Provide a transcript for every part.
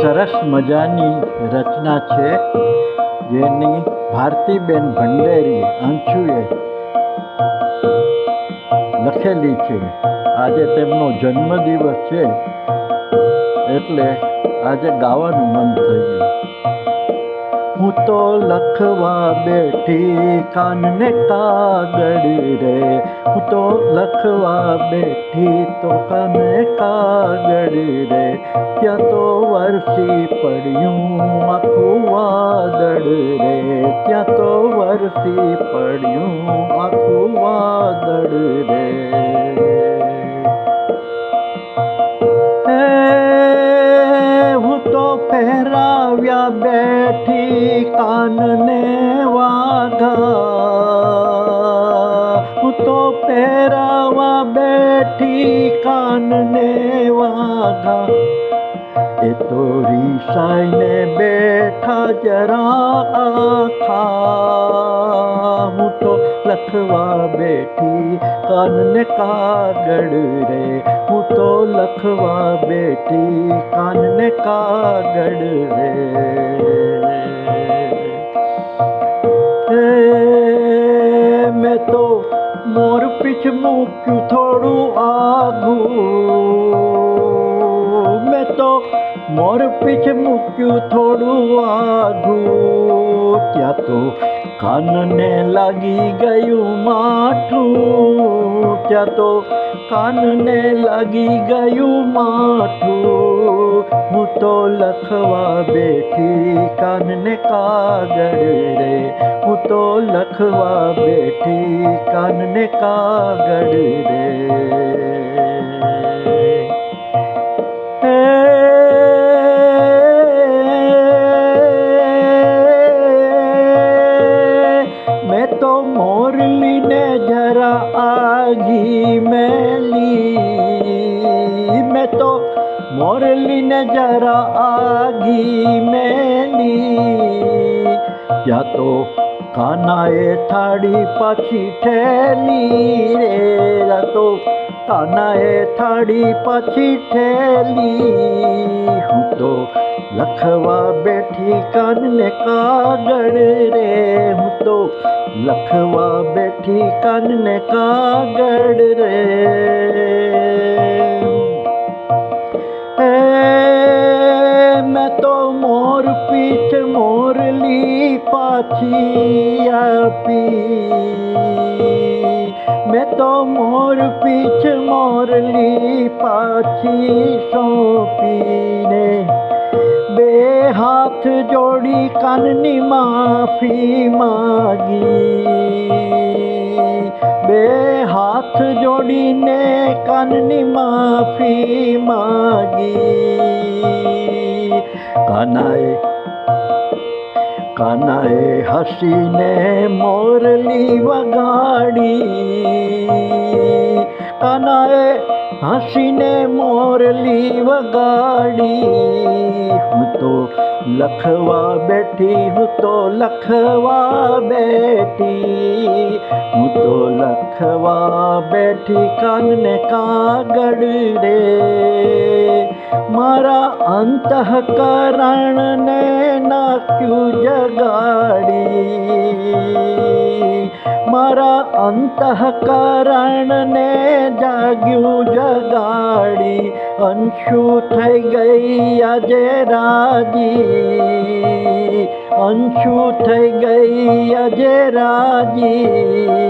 સરસ મજાની રચના છે જેની ભારતીબેન ભંડેરી અંશુએ લખેલી છે. આજે તેમનો જન્મદિવસ છે, એટલે આજે ગાવાનું મન થઈ ગયું. હું તો લખવા બેઠી કાનને કાગળ રે, હું તો લખવા બેઠી તો કાનને કાગળ રે. ત્યાં તો વરસી પડ્યું આખું વાદળ રે, ત્યાં તો વરસી પડ્યું આખું વાદળ રે. કાનને વાઘા એ તો રીસાઈને બેઠા જરા આખા હું તો લખવા બેઠી કાનને કાગળ રે હું તો લખવા બેઠી કાનને કાગળ રે મૂક્યું થોડું આઘું મેં તો મોર પીછ મૂક્યું થોડું આઘું ત્યાં તો કાનને લાગી ગયું માઠું ત્યાં તો કાનને લાગી ગયું માઠું. હું તો લખવા બેઠી, કાનને કાગળ રે. હું તો લખવા બેઠી, કાનને કાગળ રે. મેં તો મોરલીને જરા આગી મેલી મેં તો મોરલીને જરા આગી મેલી. ત્યાં તો કાનાએ થાળી પાછી ઠેલી રે. તો કાનાએ થાળી પાછી ઠેલી. હું તો લખવા બેઠી કાનને કાગળ રે. હું તો લખવા બેઠી કાનને કાગળ રે. મોરલી પાછી આપી મેં તો મોર પીછ મોરલી પાછી સોંપીને બે હાથ જોડી કાનની માફી માગી બે હાથ જોડીને કાનની માફી માગી કાનાએ હસીને મોરલી વગાડી. કાનાએ હસીને મોરલી વગાડી. હું તો લખવા બેઠી, હું તો લખવા બેઠી. હું તો લખવા બેઠી કાનને કાગળ રે. મારા અંતઃકરણને નાખ્યું જગાડી. મારા અંતઃકરણને જાગ્યું જગાડી. અંશુ થઈ ગઈ આજે રાજી? અંશુ થઈ ગઈ આજે રાજી?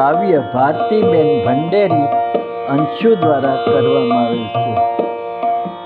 કાવ્ય ભારતીબેન ભંડેરી અંશુ દ્વારા કરવામાં આવ્યું છે.